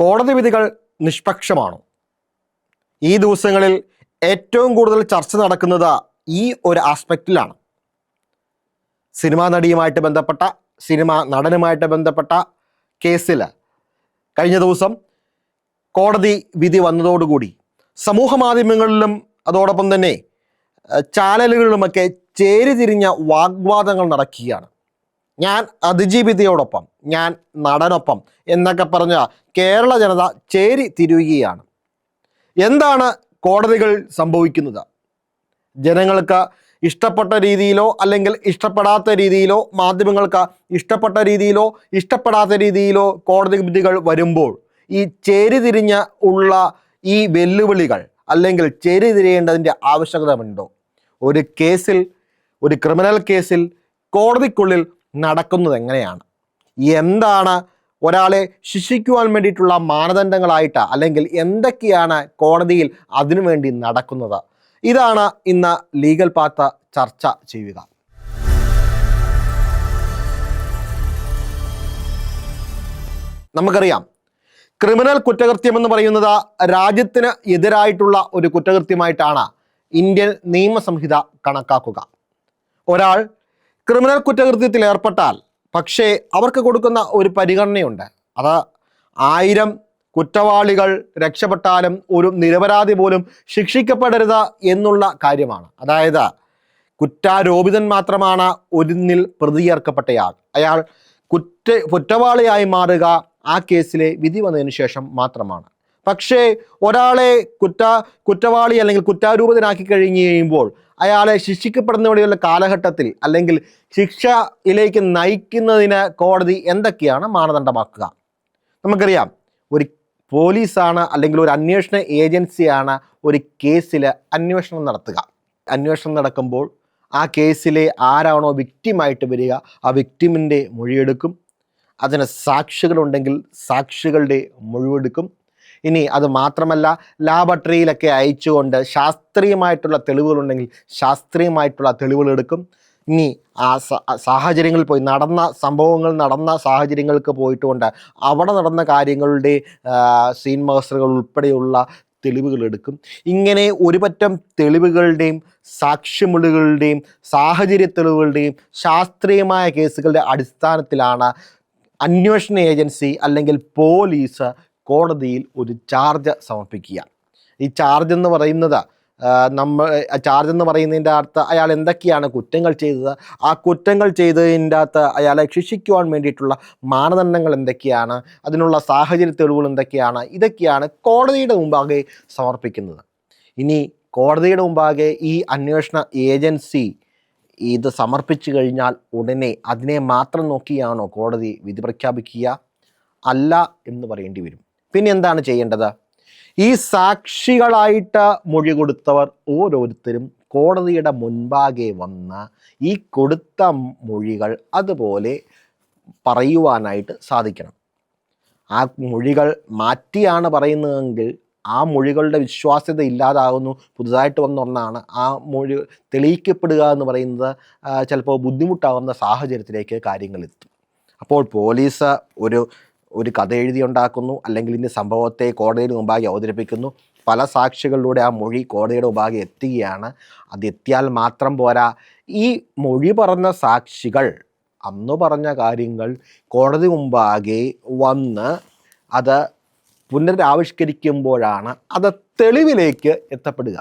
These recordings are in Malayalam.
കോടതി വിധികൾ നിഷ്പക്ഷമാണോ? ഈ ദിവസങ്ങളിൽ ഏറ്റവും കൂടുതൽ ചർച്ച നടക്കുന്നത് ഈ ഒരു ആസ്പെക്റ്റിലാണ്. സിനിമാ നടിയുമായിട്ട് ബന്ധപ്പെട്ട സിനിമ നടനുമായിട്ട് ബന്ധപ്പെട്ട കേസിൽ കഴിഞ്ഞ ദിവസം കോടതി വിധി വന്നതോടുകൂടി സമൂഹ മാധ്യമങ്ങളിലും അതോടൊപ്പം തന്നെ ചാനലുകളിലുമൊക്കെ ചേരിതിരിഞ്ഞ വാഗ്വാദങ്ങൾ നടക്കുകയാണ്. ഞാൻ അതിജീവിതയോടൊപ്പം ഞാൻ നടനൊപ്പം എന്നൊക്കെ പറഞ്ഞ കേരള ജനത ചേരി തിരിയുകയാണ്. എന്താണ് കോടതികൾ സംഭവിക്കുന്നത്? ജനങ്ങൾക്ക് ഇഷ്ടപ്പെട്ട രീതിയിലോ അല്ലെങ്കിൽ ഇഷ്ടപ്പെടാത്ത രീതിയിലോ മാധ്യമങ്ങൾക്ക് ഇഷ്ടപ്പെട്ട രീതിയിലോ ഇഷ്ടപ്പെടാത്ത രീതിയിലോ കോടതി വിധികൾ വരുമ്പോൾ ഈ ചേരി ചേരിതിരിഞ്ഞ ഉള്ള ഈ വെല്ലുവിളികൾ അല്ലെങ്കിൽ ചേരിതിരിയേണ്ടതിന്റെ ആവശ്യകതയുണ്ടോ? ഒരു കേസിൽ ഒരു ക്രിമിനൽ കേസിൽ കോടതിക്കുള്ളിൽ നടക്കുന്നത് എങ്ങനെയാണ്? എന്താണ് ഒരാളെ ശിക്ഷിക്കുവാൻ വേണ്ടിയിട്ടുള്ള മാനദണ്ഡങ്ങളായിട്ട് അല്ലെങ്കിൽ എന്തൊക്കെയാണ് കോടതിയിൽ അതിനുവേണ്ടി നടക്കുന്നത്? ഇതാണ് ഇന്ന് ലീഗൽ പാത്ത് ചർച്ച ചെയ്യുക. നമുക്കറിയാം. ക്രിമിനൽ കുറ്റകൃത്യം എന്ന് പറയുന്നത് രാജ്യത്തിന് എതിരായിട്ടുള്ള ഒരു കുറ്റകൃത്യമായിട്ടാണ് ഇന്ത്യൻ നിയമസംഹിത കണക്കാക്കുക. ഒരാൾ ക്രിമിനൽ കുറ്റകൃത്യത്തിൽ ഏർപ്പെട്ടാൽ പക്ഷേ അവർക്ക് കൊടുക്കുന്ന ഒരു പരിഗണനയുണ്ട്. അത് ആയിരം കുറ്റവാളികൾ രക്ഷപ്പെട്ടാലും ഒരു നിരപരാധി പോലും ശിക്ഷിക്കപ്പെടരുത് എന്നുള്ള കാര്യമാണ്. അതായത് കുറ്റാരോപിതൻ മാത്രമാണ് ഒരിന്നിൽ പ്രതിയേർക്കപ്പെട്ടയാൾ അയാൾ കുറ്റ കുറ്റവാളിയായി മാറുക ആ കേസിലെ വിധി വന്നതിന് ശേഷം മാത്രമാണ്. പക്ഷേ ഒരാളെ കുറ്റ കുറ്റവാളി അല്ലെങ്കിൽ കുറ്റാരൂപതനാക്കി കഴിഞ്ഞ് കഴിയുമ്പോൾ അയാളെ ശിക്ഷിക്കപ്പെടുന്നതിനുള്ള കാലഘട്ടത്തിൽ അല്ലെങ്കിൽ ശിക്ഷയിലേക്ക് നയിക്കുന്നതിന് കോടതി എന്തൊക്കെയാണ് മാനദണ്ഡമാക്കുക? നമുക്കറിയാം ഒരു പോലീസാണ് അല്ലെങ്കിൽ ഒരു അന്വേഷണ ഏജൻസിയാണ് ഒരു കേസിൽ അന്വേഷണം നടത്തുക. അന്വേഷണം നടക്കുമ്പോൾ ആ കേസിലെ ആരാണോ വിക്റ്റിമായിട്ട് വരിക ആ വിക്റ്റിമിന്റെ മൊഴിയെടുക്കും. അതിന് സാക്ഷികളുണ്ടെങ്കിൽ സാക്ഷികളുടെ മൊഴിയെടുക്കും. ഇനി അത് മാത്രമല്ല ലാബറട്ടറിയിലൊക്കെ അയച്ചുകൊണ്ട് ശാസ്ത്രീയമായിട്ടുള്ള തെളിവുകളുണ്ടെങ്കിൽ ശാസ്ത്രീയമായിട്ടുള്ള തെളിവുകൾ എടുക്കും ഇനി ആ സാഹചര്യങ്ങളിൽ പോയി നടന്ന സംഭവങ്ങൾ നടന്ന സാഹചര്യങ്ങൾക്ക് പോയിട്ടുകൊണ്ട് അവിടെ നടന്ന കാര്യങ്ങളുടെ സീൻ മാസ്റ്ററുകൾ ഉൾപ്പെടെയുള്ള തെളിവുകൾ എടുക്കും ഇങ്ങനെ ഒരുപറ്റം തെളിവുകളുടെയും സാക്ഷ്യമൊഴികളുടെയും സാഹചര്യ തെളിവുകളുടെയും ശാസ്ത്രീയമായ കേസുകളുടെ അടിസ്ഥാനത്തിലാണ് അന്വേഷണ ഏജൻസി അല്ലെങ്കിൽ പോലീസ് കോടതിയിൽ ഒരു ചാർജ് സമർപ്പിക്കുക. ഈ ചാർജ് എന്ന് പറയുന്നത് നമ്മൾ ചാർജ് എന്ന് പറയുന്നതിന്റെ അർത്ഥം അയാൾ എന്തൊക്കെയാണ് കുറ്റങ്ങൾ ചെയ്തത്? ആ കുറ്റങ്ങൾ ചെയ്തതിന്റെ അകത്ത് അയാളെ ശിക്ഷിക്കുവാൻ വേണ്ടിയിട്ടുള്ള മാനദണ്ഡങ്ങൾ എന്തൊക്കെയാണ്? അതിനുള്ള സാഹചര്യ തെളിവുകൾ എന്തൊക്കെയാണ്? ഇതൊക്കെയാണ് കോടതിയുടെ മുമ്പാകെ സമർപ്പിക്കുന്നത്. ഇനി കോടതിയുടെ മുമ്പാകെ ഈ അന്വേഷണ ഏജൻസി ഇത് സമർപ്പിച്ചു കഴിഞ്ഞാൽ ഉടനെ അതിനെ മാത്രം നോക്കിയാണോ കോടതി വിധി പ്രഖ്യാപിക്കുക? അല്ല എന്ന് പറയേണ്ടി വരും. പിന്നെ എന്താണ് ചെയ്യേണ്ടത്? ഈ സാക്ഷികളായിട്ട് മൊഴി കൊടുത്തവർ ഓരോരുത്തരും കോടതിയുടെ മുൻപാകെ വന്ന ഈ കൊടുത്ത മൊഴികൾ അതുപോലെ പറയുവാനായിട്ട് സാധിക്കണം. ആ മൊഴികൾ മാറ്റിയാണ് പറയുന്നതെങ്കിൽ ആ മൊഴികളുടെ വിശ്വാസ്യത ഇല്ലാതാകുന്നു. പുതുതായിട്ട് വന്ന ഒന്നാണ്. ആ മൊഴി തെളിയിക്കപ്പെടുക എന്ന് പറയുന്നത് ചിലപ്പോൾ ബുദ്ധിമുട്ടാകുന്ന സാഹചര്യത്തിലേക്ക് കാര്യങ്ങൾ എത്തും. അപ്പോൾ പോലീസ് ഒരു ഒരു കഥ എഴുതി ഉണ്ടാക്കുന്നു അല്ലെങ്കിൽ ഇന്ന് സംഭവത്തെ കോടതിയുടെ മുമ്പാകെ അവതരിപ്പിക്കുന്നു. പല സാക്ഷികളിലൂടെ ആ മൊഴി കോടതിയുടെ മുമ്പാകെ എത്തുകയാണ്. അത് എത്തിയാൽ മാത്രം പോരാ. ഈ മൊഴി പറഞ്ഞ സാക്ഷികൾ അന്ന് പറഞ്ഞ കാര്യങ്ങൾ കോടതി മുമ്പാകെ വന്ന് അത് പുനരാവിഷ്കരിക്കുമ്പോഴാണ് അത് തെളിവിലേക്ക് എത്തപ്പെടുക.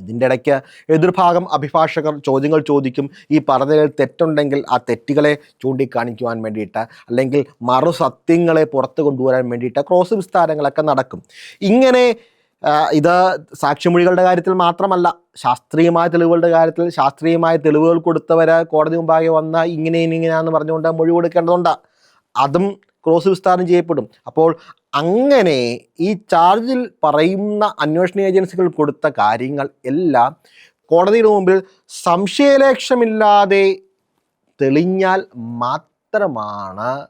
ഇതിന്റെ ഇടയ്ക്ക് എതിർഭാഗം അഭിഭാഷകർ ചോദ്യങ്ങൾ ചോദിക്കും. ഈ പറഞ്ഞതിൽ തെറ്റുണ്ടെങ്കിൽ ആ തെറ്റുകളെ ചൂണ്ടിക്കാണിക്കുവാൻ വേണ്ടിയിട്ട് അല്ലെങ്കിൽ മറുസത്യങ്ങളെ പുറത്തു കൊണ്ടുവരാൻ വേണ്ടിയിട്ട് ക്രോസ് വിസ്താരങ്ങളൊക്കെ നടക്കും. ഇങ്ങനെ ഇത് സാക്ഷിമൊഴികളുടെ കാര്യത്തിൽ മാത്രമല്ല ശാസ്ത്രീയമായ തെളിവുകളുടെ കാര്യത്തിൽ ശാസ്ത്രീയമായ തെളിവുകൾ കൊടുത്തവരെ കോടതി മുമ്പാകെ വന്ന ഇങ്ങനെ ഇങ്ങനെയാന്ന് പറഞ്ഞുകൊണ്ട് മൊഴി കൊടുക്കേണ്ടതുണ്ട്. അതും ക്രോസ് വിസ്താരം ചെയ്യപ്പെടും. അപ്പോൾ അങ്ങനെ ഈ ചാർജിൽ പറയുന്ന അന്വേഷണ ഏജൻസികൾ കൊടുത്ത കാര്യങ്ങൾ എല്ലാം കോടതിയുടെ മുമ്പിൽ സംശയലേക്ഷമില്ലാതെ തെളിഞ്ഞാൽ മാത്രമാണ്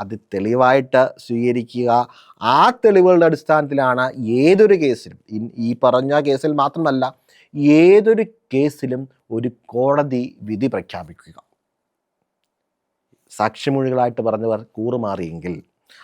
അത് തെളിവായിട്ട് സ്വീകരിക്കുക. ആ തെളിവുകളുടെ അടിസ്ഥാനത്തിലാണ് ഏതൊരു കേസിലും ഈ- പറഞ്ഞ കേസിൽ മാത്രമല്ല ഏതൊരു കേസിലും ഒരു കോടതി വിധി പ്രഖ്യാപിക്കുക. സാക്ഷിമൊഴികളായിട്ട് പറഞ്ഞവർ കൂറുമാറിയെങ്കിൽ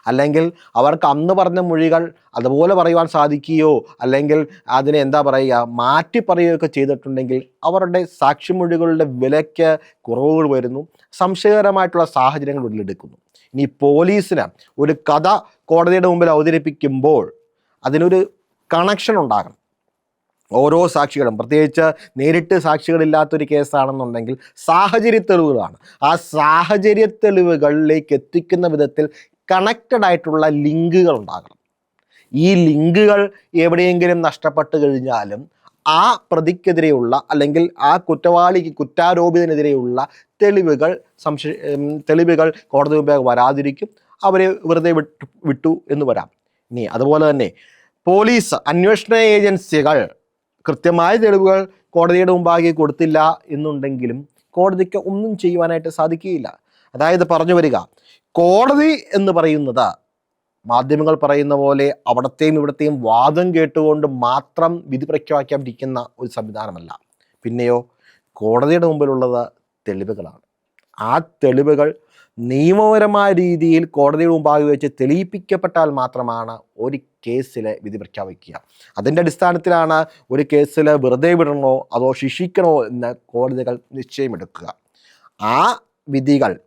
അല്ലെങ്കിൽ അവർക്ക് അന്ന് പറഞ്ഞ മൊഴികൾ അതുപോലെ പറയുവാൻ സാധിക്കുകയോ അല്ലെങ്കിൽ അതിനെ എന്താ പറയുക മാറ്റി പറയുകയൊക്കെ ചെയ്തിട്ടുണ്ടെങ്കിൽ അവരുടെ സാക്ഷിമൊഴികളുടെ വിലയ്ക്ക് കുറവുകൾ വരുന്നു സംശയകരമായിട്ടുള്ള സാഹചര്യങ്ങൾ ഉള്ളിലെടുക്കുന്നു ഇനി പോലീസിന് ഒരു കഥ കോടതിയുടെ മുമ്പിൽ അവതരിപ്പിക്കുമ്പോൾ അതിനൊരു കണക്ഷൻ ഉണ്ടാകണം. ഓരോ സാക്ഷികളും. പ്രത്യേകിച്ച് നേരിട്ട് സാക്ഷികളില്ലാത്തൊരു കേസാണെന്നുണ്ടെങ്കിൽ സാഹചര്യ തെളിവുകളാണ് ആ സാഹചര്യ തെളിവുകളിലേക്ക് എത്തിക്കുന്ന വിധത്തിൽ കണക്റ്റഡ് ആയിട്ടുള്ള ലിങ്കുകൾ ഉണ്ടാകണം. ഈ ലിങ്കുകൾ എവിടെയെങ്കിലും നഷ്ടപ്പെട്ട് കഴിഞ്ഞാലും ആ പ്രതിക്കെതിരെയുള്ള അല്ലെങ്കിൽ ആ കുറ്റവാളിക്ക് കുറ്റാരോപിതനെതിരെയുള്ള തെളിവുകൾ സംശയ തെളിവുകൾ കോടതി മുമ്പേ വരാതിരിക്കും. അവരെ വെറുതെ വിട്ടു വിട്ടു എന്ന് വരാം. ഇനി അതുപോലെ തന്നെ പോലീസ് അന്വേഷണ ഏജൻസികൾ കൃത്യമായ തെളിവുകൾ കോടതിയുടെ മുമ്പാകെ കൊടുത്തില്ല എന്നുണ്ടെങ്കിലും കോടതിക്ക് ഒന്നും ചെയ്യുവാനായിട്ട് സാധിക്കുകയില്ല. അതായത് പറഞ്ഞു വരിക കോടതി എന്ന് പറയുന്നത് മാധ്യമങ്ങൾ പറയുന്ന പോലെ അവിടത്തെയും ഇവിടത്തെയും വാദം കേട്ടുകൊണ്ട് മാത്രം വിധി പ്രഖ്യാപിക്കാതിരിക്കുന്ന ഒരു സംവിധാനമല്ല. പിന്നെയോ കോടതിയുടെ മുമ്പിലുള്ളത് തെളിവുകളാണ്. ആ തെളിവുകൾ നിയമപരമായ രീതിയിൽ കോടതിയുടെ മുമ്പാകെ വെച്ച് തെളിയിപ്പിക്കപ്പെട്ടാൽ മാത്രമാണ് ഒരു കേസിൽ വിധി പ്രഖ്യാപിക്കുക. അതിന്റെ അടിസ്ഥാനത്തിലാണ് ഒരു കേസിൽ വെറുതെ വിടണോ അതോ ശിക്ഷിക്കണോ എന്ന് കോടതികൾ നിശ്ചയമെടുക്കുക. ആ വിധികൾ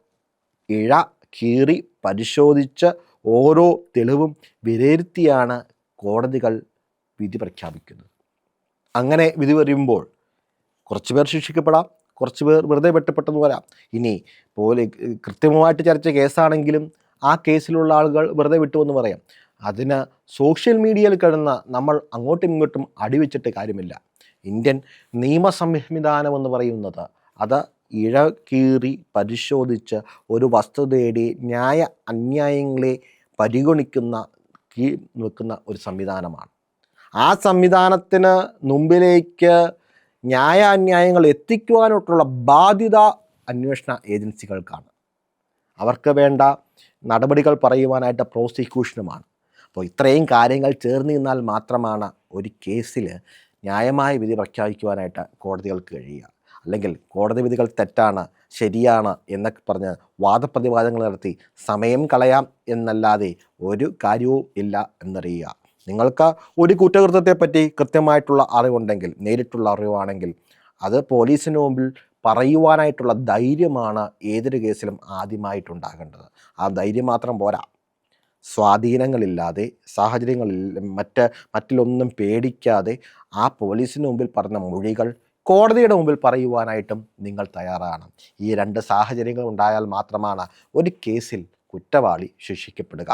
ഇഴ കീറി പരിശോധിച്ച് ഓരോ തെളിവും വിലയിരുത്തിയാണ് കോടതികൾ വിധി പ്രഖ്യാപിക്കുന്നത്. അങ്ങനെ വിധി വരുമ്പോൾ കുറച്ച് പേർ ശിക്ഷിക്കപ്പെടാം കുറച്ച് പേർ വെറുതെ വെട്ടപ്പെട്ടെന്ന് വരാം ഇനി പോലെ കൃത്യമായിട്ട് ചർച്ച കേസാണെങ്കിലും ആ കേസിലുള്ള ആളുകൾ വെറുതെ വിട്ടുവെന്ന് പറയാം. അതിന് സോഷ്യൽ മീഡിയയിൽ കിടന്ന് നമ്മൾ അങ്ങോട്ടും ഇങ്ങോട്ടും അടിവെച്ചിട്ട് കാര്യമില്ല. ഇന്ത്യൻ നിയമ സംവിധാനം എന്ന് പറയുന്നത് അത് ഇഴ കീറി പരിശോധിച്ച് ഒരു വസ്തുതയുടെ ന്യായ അന്യായങ്ങളെ പരിഗണിക്കുന്ന കീ നിൽക്കുന്ന ഒരു സംവിധാനമാണ്. ആ സംവിധാനത്തിന് മുമ്പിലേക്ക് ന്യായാന്യായങ്ങൾ എത്തിക്കുവാനായിട്ടുള്ള ബാധ്യത അന്വേഷണ ഏജൻസികൾക്കാണ്. അവർക്ക് വേണ്ട നടപടികൾ പറയുവാനായിട്ട് പ്രോസിക്യൂഷനുമാണ്. അപ്പോൾ ഇത്രയും കാര്യങ്ങൾ ചേർന്ന് നിന്നാൽ മാത്രമാണ് ഒരു കേസിൽ ന്യായമായ വിധി പ്രഖ്യാപിക്കുവാനായിട്ട് കോടതികൾക്ക് കഴിയുക. അല്ലെങ്കിൽ കോടതി വിധികൾ തെറ്റാണ് ശരിയാണ് എന്നൊക്കെ പറഞ്ഞ് വാദപ്രതിവാദങ്ങൾ നടത്തി സമയം കളയാം എന്നല്ലാതെ ഒരു കാര്യവും ഇല്ല എന്നറിയുക. നിങ്ങൾക്ക് ഒരു കുറ്റകൃത്യത്തെപ്പറ്റി കൃത്യമായിട്ടുള്ള അറിവുണ്ടെങ്കിൽ നേരിട്ടുള്ള അറിവാണെങ്കിൽ അത് പോലീസിന് മുമ്പിൽ പറയുവാനായിട്ടുള്ള ധൈര്യമാണ് ഏതൊരു കേസിലും ആദ്യമായിട്ടുണ്ടാകേണ്ടത്. ആ ധൈര്യം മാത്രം പോരാ. സ്വാധീനങ്ങളില്ലാതെ സാഹചര്യങ്ങളിൽ മറ്റ് മറ്റിലൊന്നും പേടിക്കാതെ ആ പോലീസിന് മുമ്പിൽ പറഞ്ഞ മൊഴികൾ കോടതിയുടെ മുമ്പിൽ പറയുവാനായിട്ടും നിങ്ങൾ തയ്യാറാണ് ഈ രണ്ട് സാഹചര്യങ്ങൾ ഉണ്ടായാൽ മാത്രമാണ് ഒരു കേസിൽ കുറ്റവാളി ശിക്ഷിക്കപ്പെടുക.